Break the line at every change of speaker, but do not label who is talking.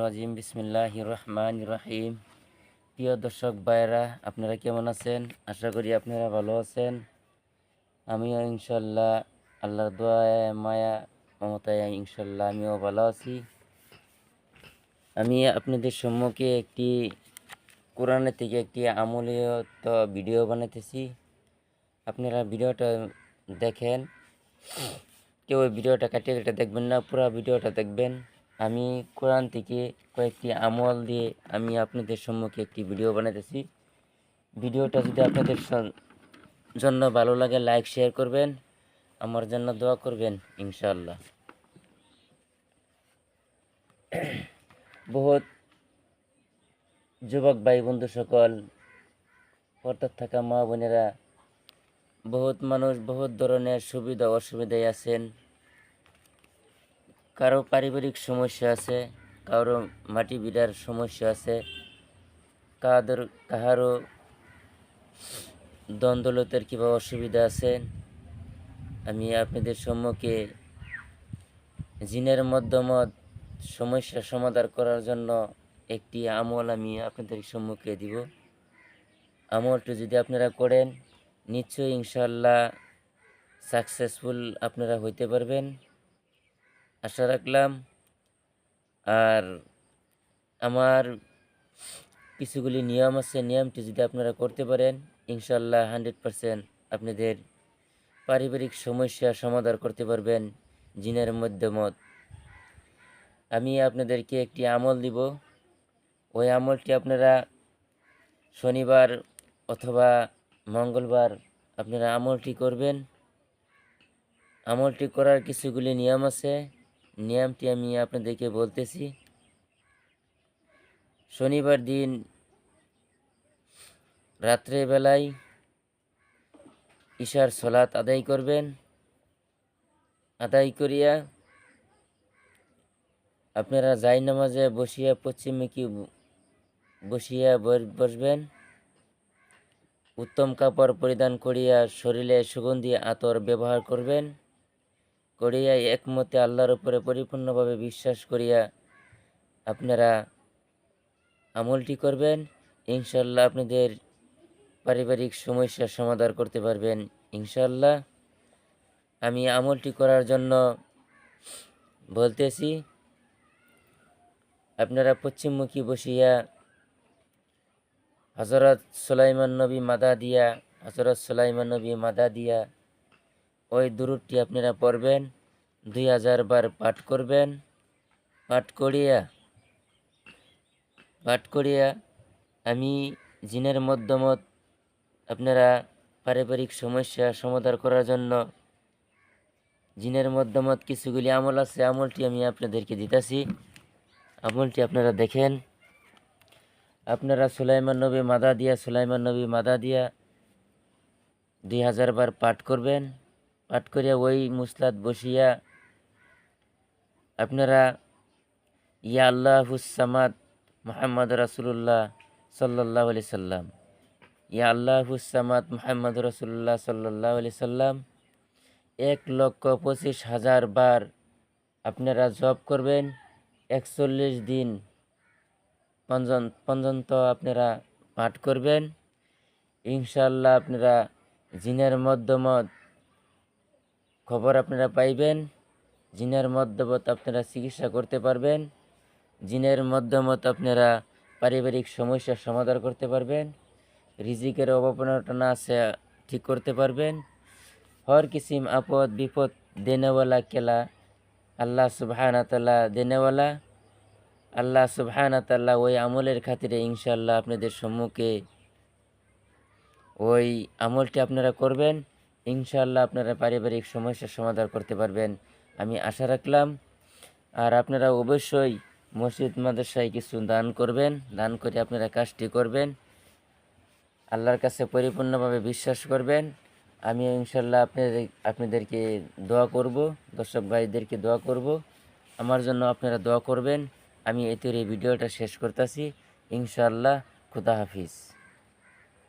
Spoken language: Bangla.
রাজিম, বিসমিল্লাহির রহমানির রহিম। প্রিয় দর্শক ভাইরা আপনারা কেমন আছেন? আশা করি আপনারা ভালো আছেন। আমিও ইনশাল্লাহ আল্লাহর দোয়ায়, মায়া, মমতায় ইনশাল্লাহ আমিও ভালো আছি। আমি আপনাদের সম্মুখে একটি কোরআনের থেকে একটি আমূলীয়ত ভিডিও বানাইতেছি। আপনারা ভিডিওটা দেখেন। কেউ ওই ভিডিওটা কাটিয়ে কেটে দেখবেন না, পুরো ভিডিওটা দেখবেন। আমি কোরআন থেকে কয়েকটি আমল দিয়ে আমি আপনাদের সম্মুখে একটি ভিডিও বানাইতেছি। ভিডিওটা যদি আপনাদের জন্য ভালো লাগে, লাইক, শেয়ার করবেন। আমার জন্য দোয়া করবেন ইনশাল্লাহ বহুত যুবক ভাই বন্ধু সকল পর্দার থাকা মা বোনেরা বহুত মানুষ বহুত ধরনের সুবিধা অসুবিধায় আছেন। কারও পারিবারিক সমস্যা আছে, কারও মাটি বিড়ার সমস্যা আছে, কাদের, কাহারও দ্বন্দ্বলতের কিবা অসুবিধা আছে। আমি আপনাদের সম্মুখে জিনের মধ্যমত সমস্যা সমাধান করার জন্য একটি আমল আমি আপনাদের সম্মুখে দিব। আমলটি যদি আপনারা করেন নিশ্চয়ই ইনশাল্লাহ সাকসেসফুল আপনারা হইতে পারবেন। আশা রাখলাম। আর আমার কিছুগুলি নিয়ম আছে, নিয়মটি যদি আপনারা করতে পারেন ইনশাল্লাহ হান্ড্রেড পারসেন্ট আপনাদের পারিবারিক সমস্যা সমাধান করতে পারবেন জিনের মধ্যমত আমি আপনাদেরকে একটি আমল দিব। ওই আমলটি আপনারা শনিবার অথবা মঙ্গলবার আপনারা আমলটি করবেন। আমলটি করার কিছুগুলি নিয়ম আছে। নিয়মটি আমি আপনাদেরকে বলতেছি। শনিবার দিন রাত্রেবেলায় ঈশার সলাত আদায় করবেন। আদায় করিয়া আপনারা যাই নামাজে বসিয়া পশ্চিমমুখী বসিয়া ব- বসবেন। উত্তম কাপড় পরিধান করিয়া শরীরে সুগন্ধি আতর ব্যবহার করবেন করিয়া একমতে আল্লাহর উপরে পরিপূর্ণভাবে বিশ্বাস করিয়া আপনারা আমলটি করবেন। ইনশাল্লাহ আপনাদের পারিবারিক সমস্যার সমাধান করতে পারবেন ইনশাল্লাহ আমি আমলটি করার জন্য বলতেছি, আপনারা পশ্চিমমুখী বসিয়া হজরত সুলাইমান নবী মাদা দিয়া হজরত সুলাইমান নবী মাদা দিয়া, ওই দুরুদটি আপনারা পড়বেন, দুই হাজার বার পাঠ করবেন। পাঠ করিয়া পাঠ করিয়া আমি জিনের মধ্যমত আপনারা পারিবারিক সমস্যা সমাধান করার জন্য জিনের মধ্যমত কিছুগুলি আমল আছে, আমলটি আমি আপনাদেরকে দিতেছি। আমলটি আপনারা দেখেন। আপনারা সুলাইমান নবী মাদা দিয়া, সুলাইমান নবী মাদা দিয়া দুই হাজার বার পাঠ করবেন। পাঠ করিয়া ওই মুসলাদ বসিয়া আপনারা ইয়া আল্লাহুসামাদ মোহাম্মদ রাসুল্লাহ সাল্লাহ আলি সাল্লাম, ইয়া আল্লাহুসামাদ মোহাম্মদ রসুল্লাহ সাল্লাহ আলি সাল্লাম এক লক্ষ পঁচিশ হাজার বার আপনারা জব করবেন। একচল্লিশ দিন পর্যন্ত আপনারা পাঠ করবেন। ইনশাল্লাহ আপনারা জিনের মধ্যমত খবর আপনারা পাইবেন। জিনের মধ্যমত আপনারা চিকিৎসা করতে পারবেন। জিনের মধ্যমত আপনারা পারিবারিক সমস্যার সমাধান করতে পারবেন। রিজিকের অভাবনা আছে, ঠিক করতে পারবেন। হর কিসিম আপদ বিপদ দেনেওয়ালা কেলা, আল্লাহ সুবহানা তালা দেনেওয়ালা। আল্লাহ সুবহানা তাল্লাহ ওই আমলের খাতিরে ইনশাল্লাহ আপনাদের সম্মুখে ওই আমলটি আপনারা করবেন। ইনশাল্লাহ আপনারা পারিবারিক সমস্যার সমাধান করতে পারবেন। আমি আশা রাখলাম। আর আপনারা অবশ্যই মসজিদ, মাদ্রাসায় কিছু দান করবেন। দান করে আপনারা কাজটি করবেন। আল্লাহর কাছে পরিপূর্ণভাবে বিশ্বাস করবেন। আমি ইনশাল্লাহ আপনাদের, আপনাদেরকে দোয়া করব। দর্শক ভাইদেরকে দোয়া করব। আমার জন্য আপনারা দোয়া করবেন। আমি এতে এই ভিডিওটা শেষ করতেছি। ইনশাল্লাহ খুদা হাফিজ।